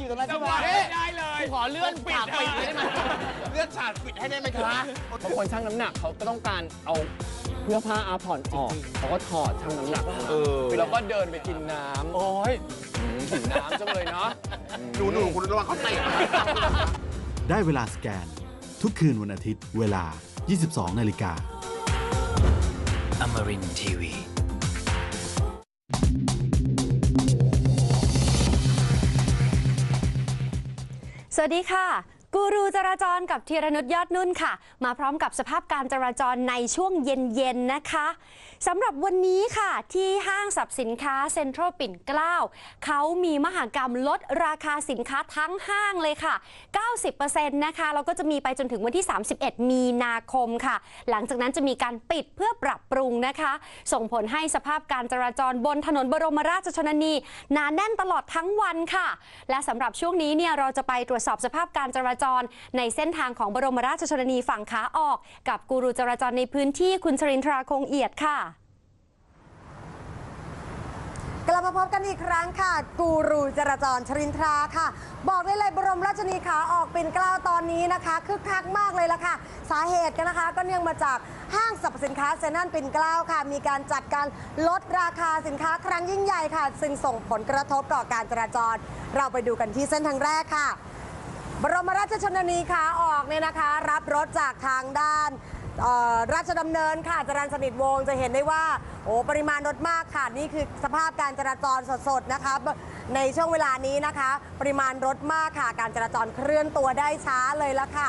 อยู่ตรงนั้นจะใช่ไหมวางไม่ได้เลยขอเลื่อนปิดปิดได้ไหมเลื่อนฉากปิดให้ได้ไหมคะบางคนชั่งน้ำหนักเขาก็ต้องการเอาเสื้อผ้าอาผ่อนออกเขาก็ถอดชั่งน้ำหนักเออแล้วก็เดินไปกินน้ำโอ้ยอืมหิวน้ำจังเลยเนาะหนูหนูคุณระวังเขาเตะนะได้เวลาสแกน ทุกคืนวันอาทิตย์ เวลา 22 นาฬิกา Amarin Tiwi. สวั สดีค่ะ กูรูจราจรกับธีรนุชยอดนุ่นค่ะ มาพร้อมกับสภาพการจราจรในช่วงเย็นๆนะคะสำหรับวันนี้ค่ะที่ห้างสรรพสินค้าเซ็นทรัลปิ่นเกล้าเขามีมหากรรมลดราคาสินค้าทั้งห้างเลยค่ะ 90%นะคะแล้วก็จะมีไปจนถึงวันที่ 31 มีนาคมค่ะ หลังจากนั้นจะมีการปิดเพื่อปรับปรุงนะคะ ส่งผลให้สภาพการจราจรบนถนนบรมราชชนนีหนาแน่นตลอดทั้งวันค่ะ และสำหรับช่วงนี้เนี่ยเราจะไปตรวจสอบสภาพการจราจรในเส้นทางของบรมราชชนนีฝั่งขาออก กับกูรูจราจรในพื้นที่คุณชรินทราคงเอียดค่ะกลับมาพบกันอีกครั้งค่ะ กูรูจราจรชรินทราค่ะ บอกได้เลยบรมราชชนีขาออกเปิ่นกล้าวตอนนี้นะคะคึกคักมากเลยละค่ะ สาเหตุกันนะคะ ก็เนื่องมาจากห้างสรรพสินค้าเซ็นทรัลปิ่นกล้าวค่ะ มีการจัดการลดราคาสินค้าครั้งยิ่งใหญ่ค่ะ ซึ่งส่งผลกระทบต่อการจราจร เราไปดูกันที่เส้นทางแรกค่ะ บรมราชชนนีขาออกเนี่ยนะคะ รับรถจากทางด้านราชดำเนินค่ะจรัญสนิทวงจะเห็นได้ว่า โอ้ปริมาณรถมากค่ะ นี่คือสภาพการจราจรสดๆนะคะ ในช่วงเวลานี้นะคะ ปริมาณรถมากค่ะ การจราจรเคลื่อนตัวได้ช้าเลยละค่ะ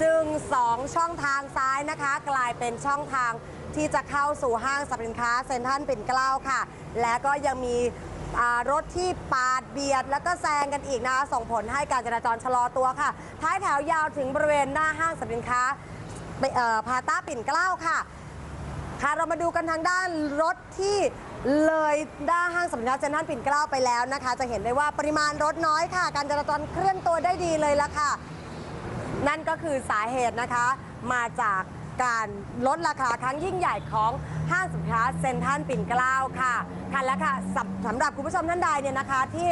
ซึ่ง 2 ช่องทางซ้ายนะคะ กลายเป็นช่องทางที่จะเข้าสู่ห้างสรรพสินค้าเซ็นทรัลปิ่นเกล้าค่ะ และก็ยังมี รถที่ปาดเบียด แล้วก็แซงกันอีกนะคะส่งผลให้การจราจรชะลอตัวค่ะ ท้ายแถวยาวถึงบริเวณหน้าห้างสรรพสินค้าพาต้าปิ่นเกล้าค่ะ ค่ะเรามาดูกันทางด้านรถที่เลยด้านห้างสรรพสินค้าเซ็นทรัลปิ่นเกล้าไปแล้วนะคะ จะเห็นได้ว่าปริมาณรถน้อยค่ะ การจราจรเคลื่อนตัวได้ดีเลยละค่ะ นั่นก็คือสาเหตุนะคะมาจาก การลดราคาครั้งยิ่งใหญ่ของห้างสินค้าเซ็นทรัลปิ่นเกล้าค่ะค่ะและค่ะสำสำหรับคุณผู้ชมท่านใดเนี่ยนะคะที่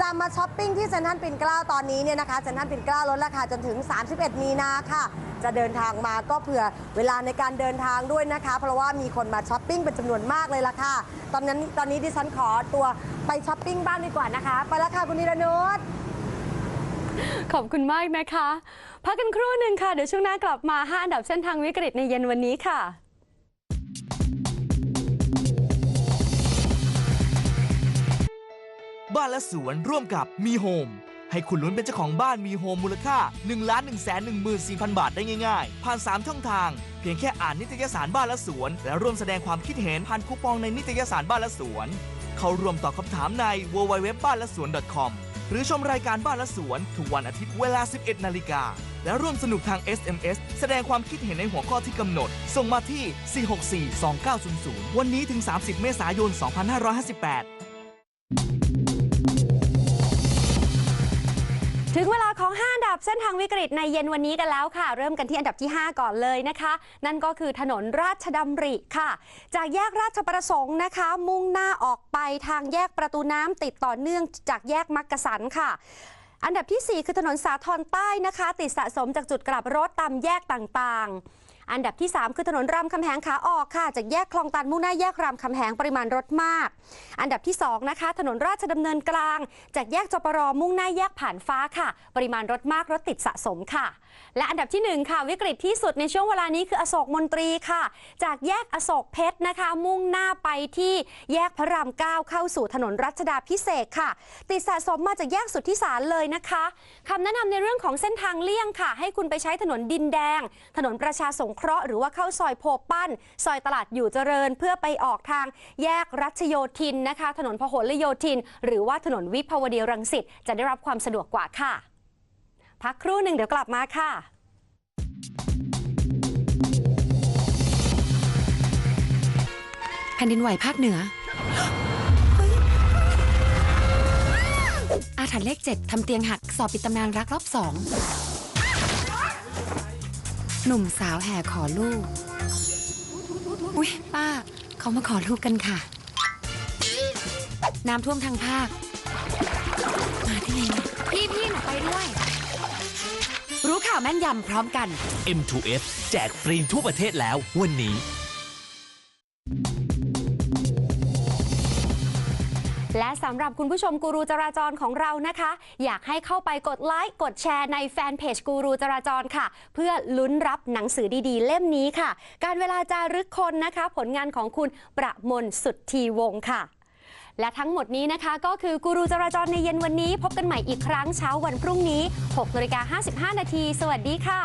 จะมาช้อปปิ้งที่เซ็นทรัลปิ่นเกล้าตอนนี้เนี่ยนะคะเซ็นทรัลปิ่นเกล้าลดราคาจนถึง 31 มีนาค่ะ จะเดินทางมาก็เผื่อเวลาในการเดินทางด้วยนะคะ เพราะว่ามีคนมาช้อปปิ้งเป็นจำนวนมากเลยล่ะค่ะ ตอนนั้นตอนนี้ดิฉันขอตัวไปช้อปปิ้งบ้างดีกว่านะคะ ไปแล้วค่ะคุณนิรนุช ขอบคุณมากนะคะ พักกันครู่หนึ่งค่ะ เดี๋ยวช่วงหน้ากลับมาห้าอันดับเส้นทางวิกฤตในเย็นวันนี้ค่ะบ้านและสวนร่วมกับมีโฮมให้คุณลุ้นเป็นเจ้าของบ้านมีโฮมมูลค่า1ล้าน1แสน1 4 0 0 0 บาทได้ง่ายๆ ผ่าน 3 ช่องทาง เพียงแค่อ่านนิตยสารบ้านและสวน และร่วมแสดงความคิดเห็นผ่านคูปองในนิตยสารบ้านและสวน เข้าร่วมตอบคำถามใน www บ้านและสวน .com หรือชมรายการบ้านและสวน ทุกวันอาทิตย์เวลา 11 นาฬิกา และร่วมสนุกทาง SMS แสดงความคิดเห็นในหัวข้อที่กำหนด ส่งมาที่ 4642900 วันนี้ถึง 30 เมษายน 2558 ถึงเวลาของ 5 อันดับเส้นทางวิกฤตในเย็นวันนี้กันแล้วค่ะ เริ่มกันที่อันดับที่ 5 ก่อนเลยนะคะ นั่นก็คือถนนราชดำริค่ะ จากแยกราชประสงค์นะคะ มุ่งหน้าออกไปทางแยกประตูน้ำติดต่อเนื่องจากแยกมักกะสันค่ะอันดับที่ 4 คือถนนสาทรใต้นะคะ ติดสะสมจากจุดกลับรถตามแยกต่างๆ อันดับที่ 3 คือถนนรามคำแหงขาออกค่ะจากแยกคลองตันมุ่งหน้าแยกรามคำแหงปริมาณรถมาก อันดับที่ 2 นะคะ ถนนราชดำเนินกลาง จากแยกจปรมุ่งหน้าแยกผ่านฟ้าค่ะ ปริมาณรถมากรถติดสะสมค่ะ และอันดับที่ 1 ค่ะ วิกฤตที่สุดในช่วงเวลานี้คืออโศกมนตรีค่ะ จากแยกอโศกเพชรนะคะ มุ่งหน้าไปที่แยกพระราม9เข้าสู่ถนนรัชดาพิเศษค่ะ ติดสะสมมาจากแยกสุทธิสารเลยนะคะคำแนะนำในเรื่องของเส้นทางเลี่ยงค่ะ ให้คุณไปใช้ถนนดินแดง ถนนประชาสงเคราะห์หรือว่าเข้าซอยโพปั้น ซอยตลาดอยู่เจริญ เพื่อไปออกทางแยกรัชโยธินนะคะ ถนนพหลโยธิน หรือว่าถนนวิภาวดีรังสิตจะได้รับความสะดวกกว่าค่ะ พักครู่หนึ่งเดี๋ยวกลับมาค่ะแผ่นดินไหวภาคเหนือ อาถรรพ์เลขเจ็ดทำเตียงหักสอบปิดตำนานรักรอบสอง หนุ่มสาวแห่ขอลูก อุ๊ย ป้า เขามาขอลูกกันค่ะ น้ำท่วมทางภาค มาที่ไหนเนี่ย พี่ข่าวแม่นยำพร้อมกัน M2F แจกฟรีทั่วประเทศแล้ววันนี้ และสำหรับคุณผู้ชมกูรูจราจรของเรานะคะ อยากให้เข้าไปกดไลค์กดแชร์ในแฟนเพจกูรูจราจรค่ะ เพื่อลุ้นรับหนังสือดีๆ เล่มนี้ค่ะ การเวลาจารึกคนนะคะ ผลงานของคุณประมนสุดทีวงศ์ค่ะ และทั้งหมดนี้นะคะ ก็คือกูรูจราจรในเย็นวันนี้ พบกันใหม่อีกครั้งเช้าวันพรุ่งนี้6นาฬิกา55 นาที สวัสดีค่ะ